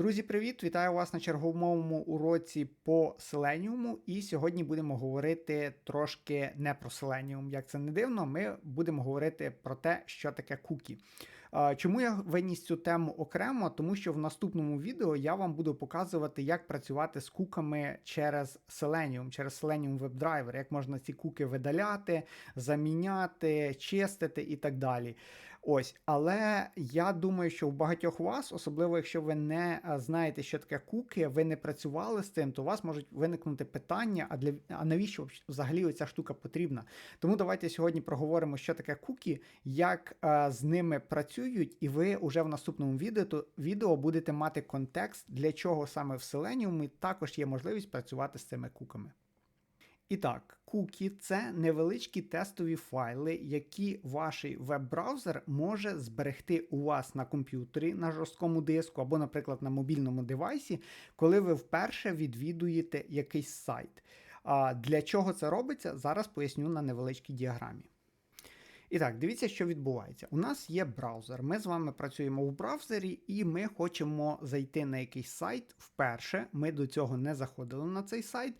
Друзі, привіт! Вітаю вас на черговому уроці по Selenium. І сьогодні будемо говорити трошки не про Selenium, як це не дивно. Ми будемо говорити про те, що таке кукі. Чому я виніс цю тему окремо? Тому що в наступному відео я вам буду показувати, як працювати з куками через Selenium, через Selenium WebDriver, як можна ці куки видаляти, заміняти, чистити і так далі. Ось, але я думаю, що у багатьох вас, особливо якщо ви не знаєте, що таке куки, ви не працювали з цим, то у вас можуть виникнути питання: а для а навіщо взагалі оця штука потрібна? Тому давайте сьогодні проговоримо, що таке куки, як а, з ними працюють, і ви вже в наступному відео то, відео будете мати контекст, для чого саме в Selenium також є можливість працювати з цими куками. І так, кукі це невеличкі тестові файли, які ваш веб-браузер може зберегти у вас на комп'ютері, на жорсткому диску або, наприклад, на мобільному девайсі, коли ви вперше відвідуєте якийсь сайт. А для чого це робиться? Зараз поясню на невеличкій діаграмі. І так, дивіться, що відбувається. У нас є браузер. Ми з вами працюємо в браузері, і ми хочемо зайти на якийсь сайт вперше. Ми до цього не заходили на цей сайт.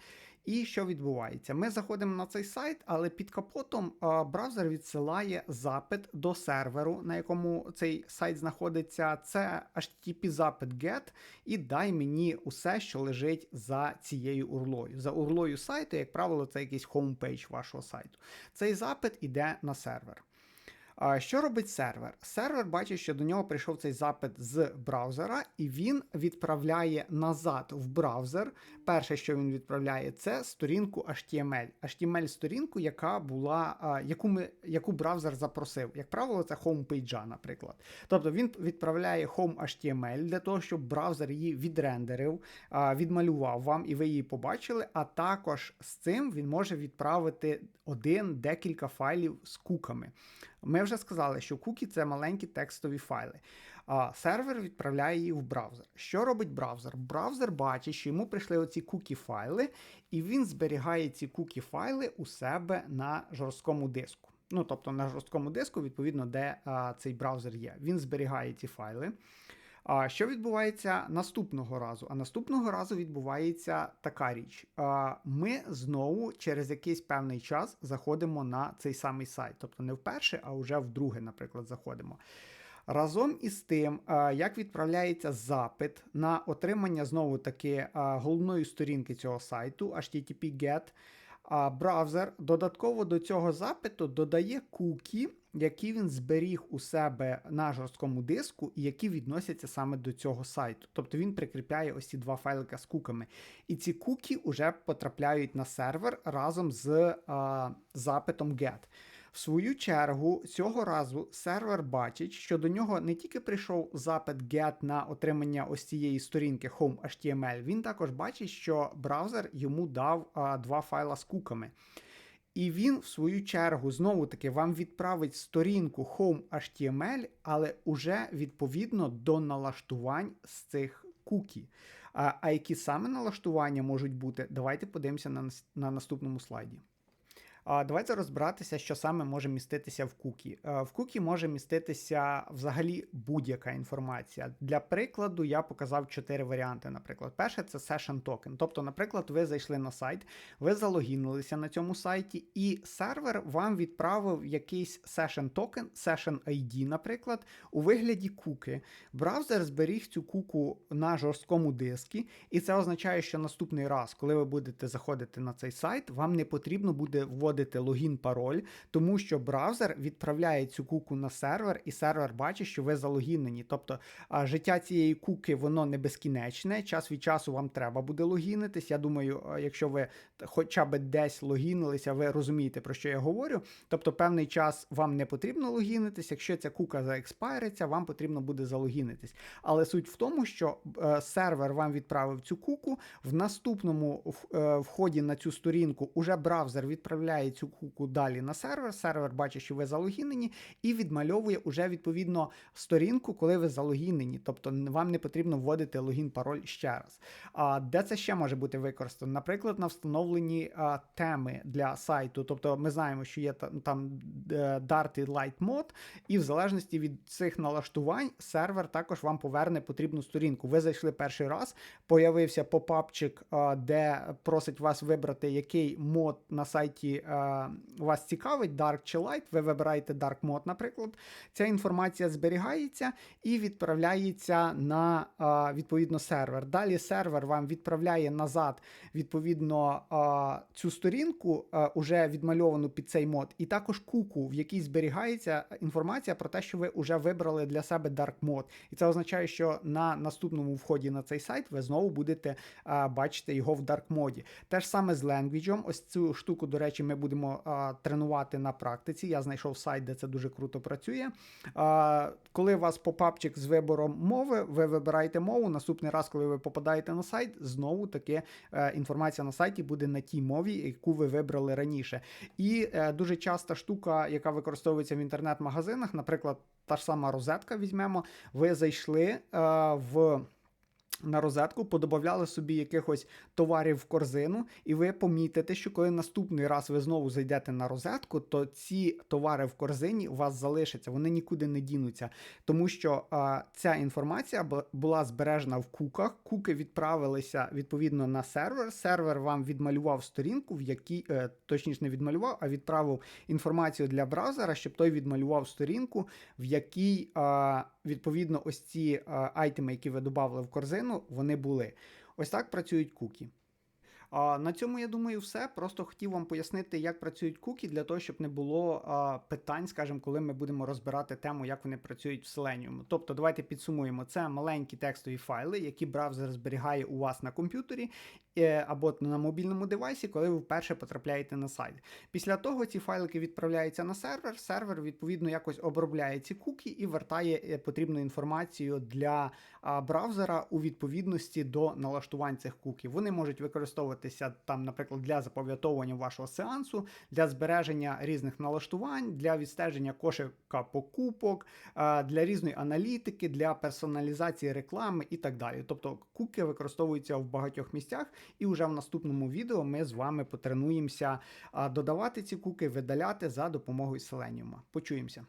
І що відбувається? Ми заходимо на цей сайт, але під капотом браузер відсилає запит до серверу, на якому цей сайт знаходиться. Це http запит GET, і дай мені усе, що лежить за цією урлою. За урлою сайту, як правило, це якийсь хоумпейдж вашого сайту. Цей запит іде на сервер. Що робить сервер? Сервер бачить, що до нього прийшов цей запит з браузера, і він відправляє назад в браузер. Перше, що він відправляє, це сторінку HTML. HTML-сторінку, яка була, яку ми, яку браузер запросив. Як правило, це homepage, наприклад. Тобто він відправляє home HTML для того, щоб браузер її відрендерив, відмалював вам, і ви її побачили. А також з цим він може відправити один декілька файлів з куками. Ми вже сказали, що кукі це маленькі текстові файли. А сервер відправляє її в браузер. Що робить браузер? Браузер бачить, що йому прийшли оці кукі файли, і він зберігає ці кукі файли у себе на жорсткому диску. Ну, тобто на жорсткому диску, відповідно, де а, цей браузер є. Він зберігає ці файли. А що відбувається наступного разу? А наступного разу відбувається така річ. Ми знову через якийсь певний час заходимо на цей самий сайт. Тобто не вперше, а вже вдруге, наприклад, заходимо. Разом із тим, як відправляється запит на отримання знову таки головної сторінки цього сайту, HTTP-GET, браузер додатково до цього запиту додає кукі, які він зберіг у себе на жорсткому диску, і які відносяться саме до цього сайту. Тобто він прикріпляє ось ці два файлика з куками. І ці куки вже потрапляють на сервер разом з а, запитом GET. В свою чергу, цього разу сервер бачить, що до нього не тільки прийшов запит GET на отримання ось цієї сторінки Home HTML, він також бачить, що браузер йому дав а, два файла з куками. І він, в свою чергу, знову таки вам відправить сторінку Home HTML, але уже відповідно до налаштувань з цих кукі. А, а які саме налаштування можуть бути, давайте подивимося на, на наступному слайді. Давайте розбиратися, що саме може міститися в кукі. Е, в кукі може міститися взагалі будь-яка інформація. Для прикладу, я показав чотири варіанти. Наприклад, перше це session токен. Тобто, наприклад, ви зайшли на сайт, ви залогінилися на цьому сайті, і сервер вам відправив якийсь session токен, session ID, наприклад, у вигляді куки. Браузер зберіг цю куку на жорсткому дискі, і це означає, що наступний раз, коли ви будете заходити на цей сайт, вам не потрібно буде вводити вводите логін, пароль, тому що браузер відправляє цю куку на сервер, і сервер бачить, що ви залогінені. Тобто життя цієї куки воно не безкінечне. Час від часу вам треба буде логінитись. Я думаю, якщо ви хоча б десь логінилися, ви розумієте, про що я говорю. Тобто, певний час вам не потрібно логінитись. Якщо ця кука заекспайриться, вам потрібно буде залогінитись. Але суть в тому, що е, сервер вам відправив цю куку. В наступному е, вході на цю сторінку уже браузер відправляє відправляє цю куку далі на сервер. Сервер бачить, що ви залогінені, і відмальовує уже відповідно сторінку, коли ви залогінені. Тобто вам не потрібно вводити логін, пароль ще раз. А де це ще може бути використано? Наприклад, на встановленні а, теми для сайту. Тобто ми знаємо, що є там, там е, і Light Mode, і в залежності від цих налаштувань сервер також вам поверне потрібну сторінку. Ви зайшли перший раз, появився попапчик, де просить вас вибрати, який мод на сайті а, вас цікавить, Dark чи Light. Ви вибираєте Dark Mode, наприклад. Ця інформація зберігається і відправляється на а, відповідно сервер. Далі сервер вам відправляє назад відповідно а, цю сторінку, уже відмальовану під цей мод, і також куку, в якій зберігається інформація про те, що ви вже вибрали для себе Dark Mode. І це означає, що на наступному вході на цей сайт ви знову будете бачити його в Dark моді. Те саме з Language. Ось цю штуку, до речі, ми будемо а, тренувати на практиці. Я знайшов сайт, де це дуже круто працює. А, коли у вас попапчик з вибором мови, ви вибираєте мову. Наступний раз, коли ви попадаєте на сайт, знову таки е, інформація на сайті буде на тій мові, яку ви вибрали раніше. І е, дуже часта штука, яка використовується в інтернет-магазинах, наприклад, та ж сама розетка візьмемо. Ви зайшли е, в. На розетку подобавляли собі якихось товарів в корзину, і ви помітите, що коли наступний раз ви знову зайдете на розетку, то ці товари в корзині у вас залишаться, вони нікуди не дінуться. Тому що а, ця інформація була збережена в куках. Куки відправилися відповідно на сервер. Сервер вам відмалював сторінку, в якій е, точніше не відмалював, а відправив інформацію для браузера, щоб той відмалював сторінку, в якій а, відповідно ось ці а, айтеми, які ви додали в корзину, вони були. Ось так працюють куки. А, на цьому я думаю, все. Просто хотів вам пояснити, як працюють куки, для того, щоб не було а, питань, скажімо, коли ми будемо розбирати тему, як вони працюють в Selenium. Тобто, давайте підсумуємо: це маленькі текстові файли, які браузер зберігає у вас на комп'ютері е, або на мобільному девайсі, коли ви вперше потрапляєте на сайт. Після того ці файлики відправляються на сервер. Сервер відповідно якось обробляє ці куки і вертає е, потрібну інформацію для браузера у відповідності до налаштувань цих куків. Вони можуть використовуватися там, наприклад, для запам'ятовування вашого сеансу, для збереження різних налаштувань, для відстеження кошика покупок, для різної аналітики, для персоналізації реклами і так далі. Тобто куки використовуються в багатьох місцях, і вже в наступному відео ми з вами потренуємося додавати ці куки, видаляти за допомогою Selenium. Почуємося.